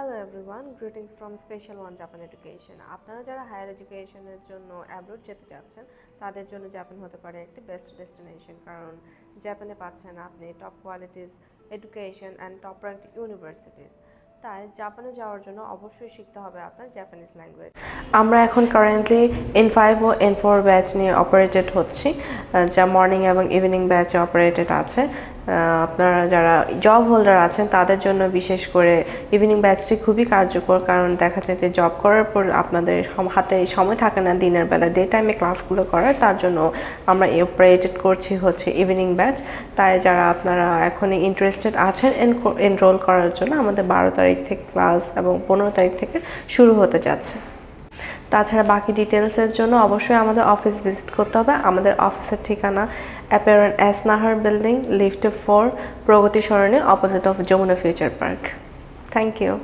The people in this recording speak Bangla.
Hello everyone greetings from special one Japan education আপনারা যারা হায়ার এডুকেশনের জন্য অ্যাব্রোড যেতে চাচ্ছেন তাদের জন্য জাপান হতে পারে একটি বেস্ট ডেস্টিনেশন কারণ জাপানে পাচ্ছেন আপনি top qualities education and top rank universities তাই জাপানে যাওয়ার জন্য অবশ্যই শিখতে হবে আপনার জাপানিজ ল্যাঙ্গুয়েজ আমরা এখন কারেন্টলি এন ফাইভ ও এন ফোর ব্যাচ নিয়ে অপারেটেড হচ্ছি যা মর্নিং এবং ইভিনিং ব্যাচে অপারেটেড আছে। আপনারা যারা জব হোল্ডার আছেন, তাদের জন্য বিশেষ করে ইভিনিং ব্যাচটি খুবই কার্যকর। কারণ দেখা যায় যে জব করার পর আপনাদের হাতে সময় থাকে না দিনের বেলা। ডে টাইমে ক্লাসগুলো করার, তার জন্য আমরা অপারেটেড করছি হচ্ছে ইভিনিং ব্যাচ তাই যারা আপনারা এখনই ইন্টারেস্টেড আছেন এনরোল করার জন্য, আমাদের বারো তারিখ থেকে ক্লাস এবং পনেরো তারিখ থেকে শুরু হতে যাচ্ছে। তাছাড়া বাকি ডিটেলসের জন্য অবশ্যই আমাদের অফিস ভিজিট করতে হবে। আমাদের অফিসের ঠিকানা অ্যাপেরন S Nahar building lift four Pragati Sarani opposite of Jamuna Future Park thank you